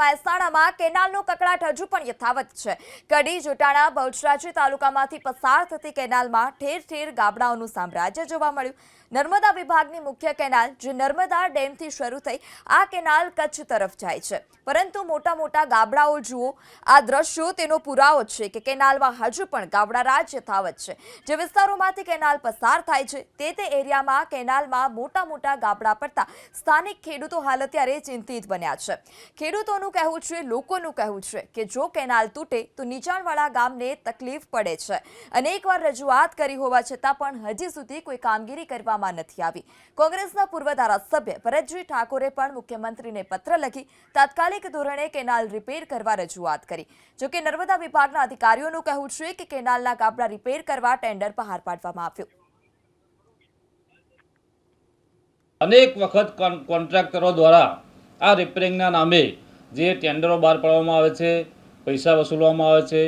મહેસાણામાં કેનાલનો કકળાટ હજુ પણ યથાવત છે. કડી, જોટાણા બહુચરાજી તાલુકામાંથી પસાર થતી કેનાલમાં ઠેર ઠેર ગાબડાઓનું સામ્રાજ્ય જોવા મળ્યું. નર્મદા વિભાગની મુખ્ય કેનાલ, જે નર્મદા ડેમથી શરૂ થઈ આ કેનાલ કચ્છ તરફ જાય છે. પરંતુ મોટા મોટા ગાબડાઓ જુઓ, આ દ્રશ્યો તેનો પુરાવો છે કે કેનાલમાં હજુ પણ ગાબડા રાજ યથાવત છે. જે વિસ્તારોમાંથી કેનાલ પસાર થાય છે, તે તે એરિયામાં કેનાલમાં મોટા મોટા ગાબડા પડતા સ્થાનિક ખેડૂતો હાલ અત્યારે ચિંતિત બન્યા છે. ખેડૂતોનું કહેવું છે, લોકોનું કહેવું છે કે જો કેનાલ તૂટે તો નીચાણવાળા ગામને તકલીફ પડે છે. અનેકવાર રજૂઆત કરી હોવા છતાં પણ હજી સુધી કોઈ કામગીરી કરવામાં નથી આવી. કોંગ્રેસના પૂર્વ ધારાસભ્ય ભરતજી ઠાકોરે પણ મુખ્યમંત્રીને પત્ર લખી તાત્કાલિક ધોરણે કેનાલ રિપેર કરવા રજૂઆત કરી. જોકે નર્મદા વિભાગના અધિકારીઓનું કહેવું છે કે કેનાલના ગાબડા રિપેર કરવા ટેન્ડર બહાર પાડવામાં આવ્યું. અનેક વખત કોન્ટ્રાક્ટરો દ્વારા આ રિપેરિંગના નામે જે ટેન્ડરો બહાર પાડવામાં આવે છે, પૈસા વસૂલવામાં આવે છે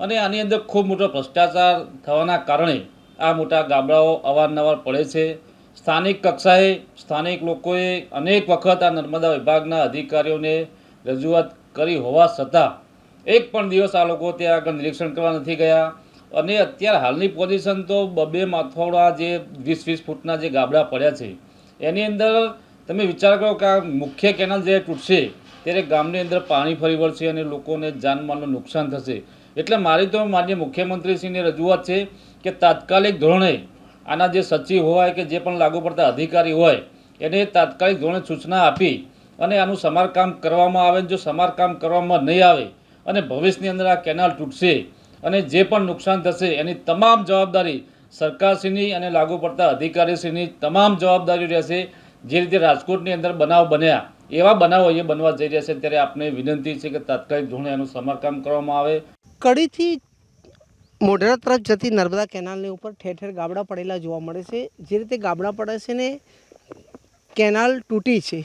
અને આની અંદર ખૂબ મોટો ભ્રષ્ટાચાર થવાના કારણે આ મોટા ગાબડાઓ અવારનવાર પડે છે. સ્થાનિક કક્ષાએ સ્થાનિક લોકોએ અનેક વખત આ નર્મદા વિભાગના અધિકારીઓને રજૂઆત કરી હોવા છતાં, એક પણ દિવસ આ લોકો ત્યાં આગળ નિરીક્ષણ કરવા નથી ગયા અને અત્યારે હાલની પોઝિશન તો બબે માથોડા જે વીસ વીસ ફૂટના જે ગાબડા પડ્યા છે. એની અંદર તમે વિચાર કરો કે આ મુખ્ય કેનાલ જે તૂટશે, ત્યારે ગામની અંદર પાણી ફરી વળશે અને લોકોને જાનમાલનું નુકસાન થશે. એટલે મારી તો માન્ય મુખ્યમંત્રીશ્રીની રજૂઆત છે કે તાત્કાલિક ધોરણે આના જે સચિવ હોય કે જે પણ લાગુ પડતા અધિકારી હોય, એને તાત્કાલિક ધોરણે સૂચના આપી અને આનું સમારકામ કરવામાં આવે જો સમારકામ કરવામાં નહીં આવે અને ભવિષ્યની અંદર આ કેનાલ તૂટશે અને જે પણ નુકસાન થશે, એની તમામ જવાબદારી સરકારશ્રીની અને લાગુ પડતા અધિકારીશ્રીની તમામ જવાબદારી રહેશે. જે રીતે રાજકોટની અંદર બનાવ બન્યા, એવા બનાવો અહીંયા બનવા જઈ રહ્યા છે. ત્યારે આપને વિનંતી છે કે તાત્કાલિક ધોરણે એનું સમારકામ કરવામાં આવે. કડીથી મોઢેરા તરફ જતી નર્મદા કેનાલની ઉપર ઠેર ઠેર ગાબડા પડેલા જોવા મળે છે. જે રીતે ગાબડા પડે છે ને કેનાલ તૂટી છે.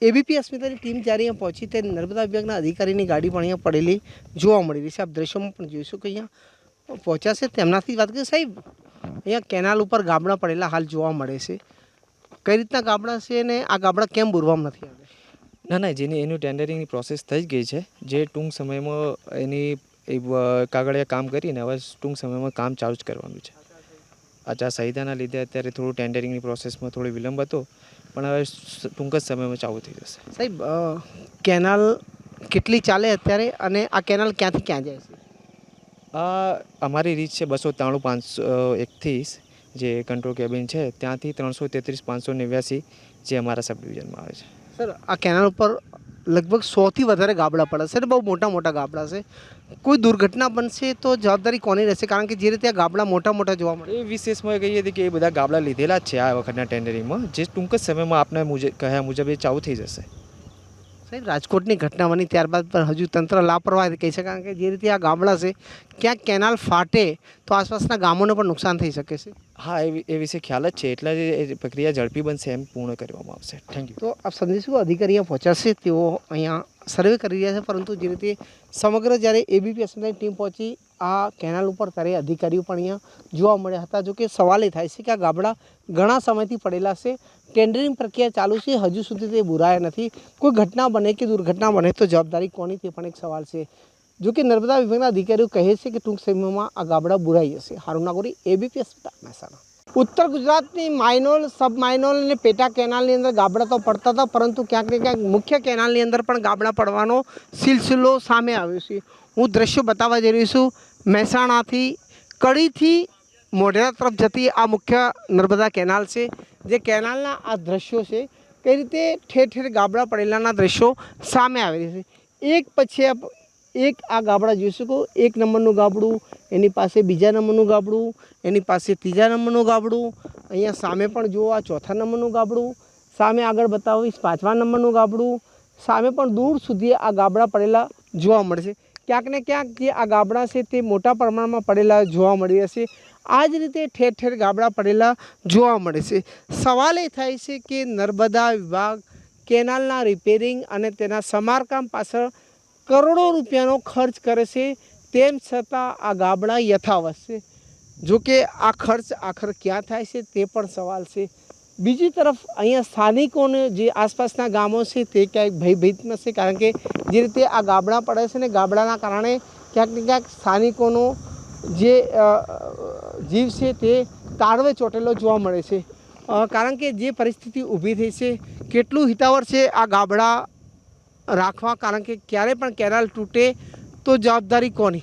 એબીપી અસ્મિતાની ટીમ જ્યારે અહીંયા પહોંચી તે નર્મદા વિભાગના અધિકારીની ગાડી પણ અહીંયા પડેલી જોવા મળી રહી છે. આપ દ્રશ્યોમાં પણ જોઈશું કે અહીંયા પહોંચ્યા છે. તેમનાથી વાત કરીએ સાહેબ, અહીંયા કેનાલ ઉપર ગાબડા પડેલા હાલ જોવા મળે છે. કઈ રીતના ગાબડા છે ને આ ગાબડા કેમ બોરવામાં નથી આવે ના ના, જેની એનું ટેન્ડરિંગની પ્રોસેસ થઈ ગઈ છે. જે ટૂંક સમયમાં એની એ કાગળિયા કામ કરીને હવે ટૂંક સમયમાં કામ ચાલુ જ કરવાનું છે. આચારસંહિતાના લીધે અત્યારે થોડું ટેન્ડરિંગની પ્રોસેસમાં થોડો વિલંબ હતો પણ હવે ટૂંક જ સમયમાં ચાલુ થઈ જશે. સાહેબ કેનાલ કેટલી ચાલે અત્યારે અને આ કેનાલ ક્યાંથી ક્યાં જાય છે? આ અમારી રીચ છે બસો ત્રાણું પાંચસો એકત્રીસ જે કંટ્રોલ કેબિન છે ત્યાંથી ત્રણસો તેત્રીસ પાંચસો નેવ્યાસી જે અમારા સબ ડિવિઝનમાં આવે છે. સર આ કેનાલ ઉપર લગભગ સોથી વધારે ગાબડા પડે છે અને બહુ મોટા મોટા ગાબડા છે. કોઈ દુર્ઘટના બનશે તો જવાબદારી કોની રહેશે? કારણ કે જે રીતે આ ગાબડા મોટા મોટા જોવા મળે. એ વિશેષમાં કહીએ છીએ કે એ બધા ગાબડા લીધેલા જ છે આ વખતના ટેન્ડરિંગમાં. જે ટૂંક જ સમયમાં આપને મુજબ કહ્યા મુજબ એ ચાલુ થઈ જશે. સાહેબ રાજકોટની ઘટના બની ત્યારબાદ પણ હજુ તંત્ર લાપરવાહ કહી છે કારણ કે જે રીતે આ ગામડા છે ક્યાંક કેનાલ ફાટે તો આસપાસના ગામોને પણ નુકસાન થઈ શકે છે. હા એ એ વિશે ખ્યાલ જ છે એટલે જ પ્રક્રિયા ઝડપી બનશે એમ પૂર્ણ કરવામાં આવશે. થેન્ક યુ તો આપ સમજીશું અધિકારી અહીંયા પહોંચાશે તેઓ અહીંયા સર્વે કરી રહ્યા છે, પરંતુ જે રીતે સમગ્ર જ્યારે એબીપી અસમની ટીમ પહોંચી, આ કેનાલ ઉપર ત્યારે અધિકારીઓ પણ અહીંયા જોવા મળ્યા હતા. જો કે સવાલ એ થાય છે કે આ ગાબડા ઘણા સમયથી પડેલા છે. ટેન્ડરિંગ પ્રક્રિયા ચાલુ છે, હજુ સુધી તે બુરાયા નથી. કોઈ ઘટના બને કે દુર્ઘટના બને તો જવાબદારી કોની તે પણ એક સવાલ છે. જો કે નર્મદા વિભાગના અધિકારીઓ કહે છે કે ટૂંક સમયમાં આ ગાબડા બુરાઈ જશે. હારું નાગોરી એબીપી અસ્પતાલ મહેસાણા. ઉત્તર ગુજરાતની માઇનોલ સબ માઇનોલ અને પેટા કેનાલની અંદર ગાબડા તો પડતા હતા, પરંતુ ક્યાંક ને ક્યાંક મુખ્ય કેનાલની અંદર પણ ગાબડા પડવાનો સિલસિલો સામે આવ્યો છે. હું દ્રશ્યો બતાવવા જઈ રહ્યો છું. મહેસાણાથી કડીથી મોઢેરા તરફ જતી આ મુખ્ય નર્મદા કેનાલ છે. જે કેનાલના આ દ્રશ્યો છે, કઈ રીતે ઠેર ઠેર ગાબડા પડેલાના દ્રશ્યો સામે આવી રહ્યા છે. એક પછી એક આ ગાબડા જોઈ શકો. એક નંબરનું ગાબડું, એની પાસે બીજા નંબરનું ગાબડું, એની પાસે ત્રીજા નંબરનું ગાબડું. અહીંયા સામે પણ જુઓ, આ ચોથા નંબરનું ગાબડું. સામે આગળ બતાવીશ, પાંચમા નંબરનું ગાબડું. સામે પણ દૂર સુધી આ ગાબડા પડેલા જોવા મળશે. ક્યાંક ને ક્યાંક જે આ ગાબડા છે તે મોટા પ્રમાણમાં પડેલા જોવા મળી રહેશે. આ જ રીતે ઠેર ઠેર ગાબડા પડેલા જોવા મળે છે. સવાલ એ થાય છે કે નર્મદા વિભાગ કેનાલના રિપેરિંગ અને તેના સમારકામ પાછળ કરોડો રૂપિયાનો ખર્ચ કરે છે, તેમ છતાં આ ગાબડા યથાવત છે. જોકે આ ખર્ચ આખર ક્યાં થાય છે તે પણ સવાલ છે. બીજી તરફ અહીંયા સ્થાનિકોને જે આસપાસના ગામો છે તે ક્યાંક ભયભીતમાં છે કારણ કે જે રીતે આ ગાબડા પડે છે ને ગાબડાના કારણે ક્યાંક ને ક્યાંક સ્થાનિકોનો જે જીવ છે તે તાળવે ચોટેલો જોવા મળે છે. કારણ કે જે પરિસ્થિતિ ઊભી થઈ છે, કેટલું હિતાવર છે આ ગાબડા રાખવા કારણ કે ક્યારે પણ કેનાલ તૂટે તો જવાબદારી કોની?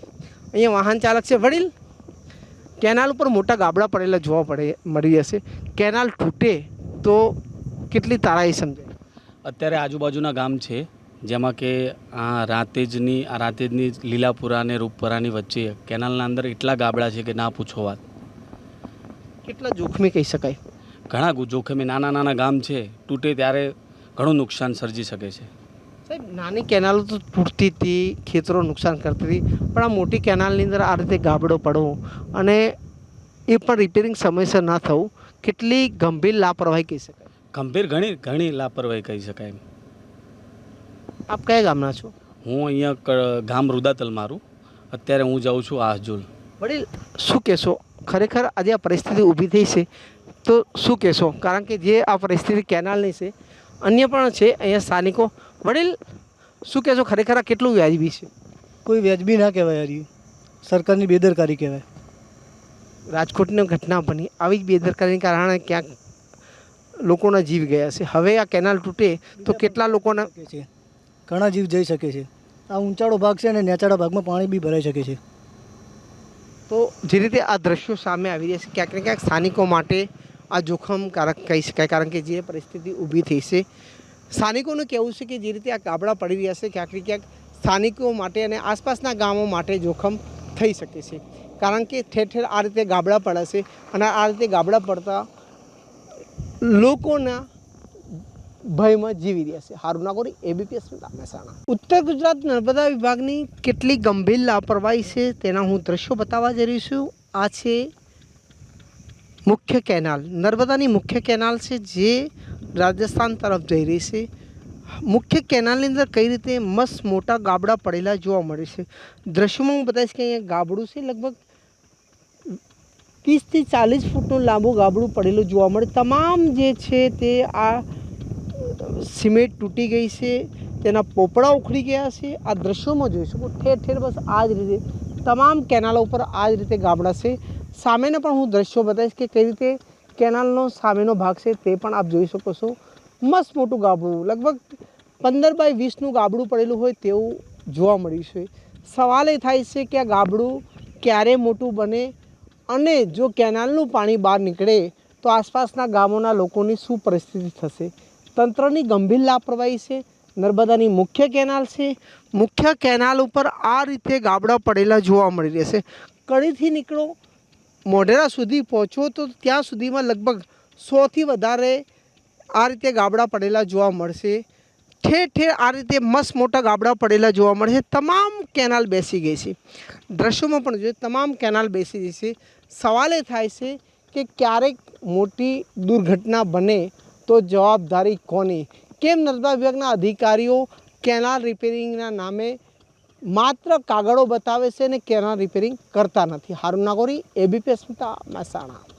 અહીંયા વાહન ચાલક છે વડીલ. કેનાલ ઉપર મોટા ગાબડા પડેલા જોવા પડે મળી જશે. કેનાલ તૂટે તો કેટલી તારાઈ સમજાય? અત્યારે આજુબાજુના ગામ છે જેમાં કે આ રાતેજની આ રાતેજની લીલાપુરા અને રૂપપરાની વચ્ચે કેનાલના અંદર એટલા ગાબડા છે કે ના પૂછો વાત. કેટલા જોખમી કહી શકાય? ઘણા જોખમી. નાના નાના ગામ છે તૂટે ત્યારે ઘણું નુકસાન સર્જી શકે છે. સાહેબ નાની કેનાલો તો તૂટતી હતી ખેતરો નુકસાન કરતી હતી પણ આ મોટી કેનાલની અંદર આ રીતે ગાબડો પડવો અને એ પણ રિપેરિંગ સમયસર ના થવું કેટલી ગંભીર લાપરવાહી કહી શકાય? ગંભીર ઘણી ઘણી લાપરવાહી કહી શકાય આપ કયા ગામના છો? હું અહીંયા ગામ રુદાતલ મારું. અત્યારે હું જાઉં છું આહજુલ. વડીલ શું કહેશો? ખરેખર આજે આ પરિસ્થિતિ ઊભી થઈ છે તો શું કહેશો? કારણ કે જે આ પરિસ્થિતિ કેનાલની છે અન્ય પણ છે અહીંયા સ્થાનિકો. વડીલ શું કહેશો? ખરેખર આ કેટલું વ્યાજબી છે? કોઈ વ્યાજબી ના કહેવાય યાર સરકારની બેદરકારી કહેવાય. રાજકોટની ઘટના બની. આવી જ બેદરકારીને કારણે ક્યાંક લોકોના જીવ ગયા છે. હવે આ કેનાલ તૂટે તો કેટલા લોકોના છે. ઘણા જીવ જઈ શકે છે. આ ઊંચાળો ભાગ છે અને નેચાળા ભાગમાં પાણી બી ભરાઈ શકે છે. તો જે રીતે આ દ્રશ્યો સામે આવી રહ્યા છે ક્યાંક ને ક્યાંક સ્થાનિકો માટે આ જોખમકારક કહી શકાય. કારણ કે જે પરિસ્થિતિ ઊભી થઈ છે, સ્થાનિકોનું કહેવું છે કે જે રીતે આ ગાબડા પડી રહ્યા છે, ક્યાંક ક્યાંક સ્થાનિકો માટે અને આસપાસના ગામો માટે જોખમ થઈ શકે છે. કારણ કે ઠેર ઠેર આ રીતે ગાબડા પડે છે અને આ રીતે ગાબડા પડતા લોકોના ભયમાં જીવી રહ્યા છે. હારું નાગોરી એબીપીએસ મહેસાણા ઉત્તર ગુજરાત નર્મદા વિભાગની કેટલી ગંભીર લાપરવાહી છે તેના હું દ્રશ્યો બતાવવા જઈ રહી છું. આ છે મુખ્ય કેનાલ, નર્મદાની મુખ્ય કેનાલ છે જે રાજસ્થાન તરફ જઈ રહી છે. મુખ્ય કેનાલની અંદર કઈ રીતે મસ્ત મોટા ગાબડા પડેલા જોવા મળે છે? દ્રશ્યમાં હું બતાવીશ કે અહીંયા ગાબડું છે, લગભગ ત્રીસથી ચાલીસ ફૂટનું લાંબુ ગાબડું પડેલું જોવા મળે. તમામ જે છે તે આ સિમેન્ટ તૂટી ગઈ છે, તેના પોપડા ઉખડી ગયા છે. આ દ્રશ્યોમાં જોઈ શકો, ઠેર ઠેર બસ આ જ રીતે, તમામ કેનાલો ઉપર આ જ રીતે ગાબડા છે. સામેના પણ હું દ્રશ્યો બતાવીશ કે કઈ રીતે કેનાલનો સામેનો ભાગ છે તે પણ આપ જોઈ શકો છો. મસ્ત મોટું ગાબડું. લગભગ પંદર બાય વીસનું ગાબડું પડેલું હોય તેવું જોવા મળ્યું છે. સવાલ એ થાય છે કે આ ગાબડું ક્યારે મોટું બને અને જો કેનાલનું પાણી બહાર નીકળે તો આસપાસના ગામોના લોકોની શું પરિસ્થિતિ થશે? તંત્રની ગંભીર લાપરવાહી છે. નર્મદાની મુખ્ય કેનાલ છે. મુખ્ય કેનાલ ઉપર આ રીતે ગાબડા પડેલા જોવા મળી રહેશે. કડીથી નીકળો મોઢેરા સુધી પહોંચો તો ત્યાં સુધીમાં લગભગ સોથી વધારે આ રીતે ગાબડા પડેલા જોવા મળશે. ઠેર ઠેર આ રીતે મસ્ત મોટા ગાબડા પડેલા જોવા મળશે. તમામ કેનાલ બેસી ગઈ છે. દ્રશ્યોમાં પણ જોઈએ તમામ કેનાલ બેસી ગઈ છે. સવાલ એ થાય છે કે ક્યારેક મોટી દુર્ઘટના બને તો જવાબદારી કોની? કેમ નર્મદા વિભાગના અધિકારીઓ કેનાલ રિપેરિંગના નામે માત્ર કાગળો બતાવે છે અને કેના રિપેરિંગ કરતા નથી. હારું નાગોરી એબીપી મહેસાણા.